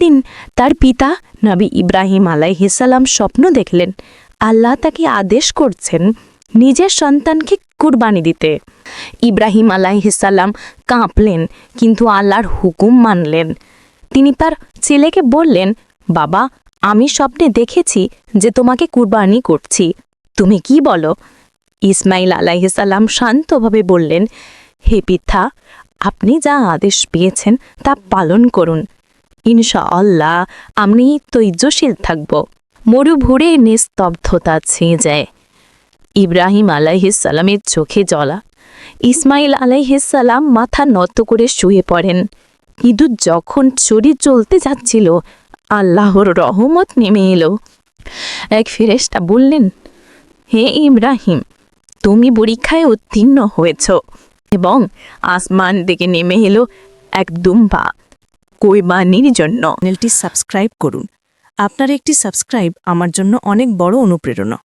একদিন তার পিতা নবী ইব্রাহিম আলাইহিসাল্লাম স্বপ্ন দেখলেন, আল্লাহ তাকে আদেশ করছেন নিজের সন্তানকে কুরবানি দিতে। ইব্রাহিম আলাইহিসাল্লাম কাঁপলেন, কিন্তু আল্লাহর হুকুম মানলেন। তিনি তার ছেলেকে বললেন, বাবা, আমি স্বপ্নে দেখেছি যে তোমাকে কুরবানি করছি। তুমি কি বলো? ইসমাইল আলাইহিসাল্লাম শান্তভাবে বললেন, হে পিতা, আপনি যা আদেশ পেয়েছেন তা পালন করুন। ইনশা আল্লাহ আমি তৈজশীল থাকব। মরুভুরে নিস্তব্ধতা ছেয়ে যায়। ইব্রাহিম আলাইহিসাল্লামের চোখে জলা। ইসমাইল আলাইহিসাল্লাম মাথা নত করে শুয়ে পড়েন। কিন্তু যখন চড়ি চলতে যাচ্ছিল, আল্লাহর রহমত নেমে এলো। এক ফেরেশতা বললেন, হে ইব্রাহিম, তুমি পরীক্ষায় উত্তীর্ণ হয়েছ এবং আসমান থেকে নেমে এলো এক দুম্বা কৈবানির জন্য। চ্যানেলটি সাবস্ক্রাইব করুন। আপনার একটি সাবস্ক্রাইব আমার জন্য অনেক বড় অনুপ্রেরণা।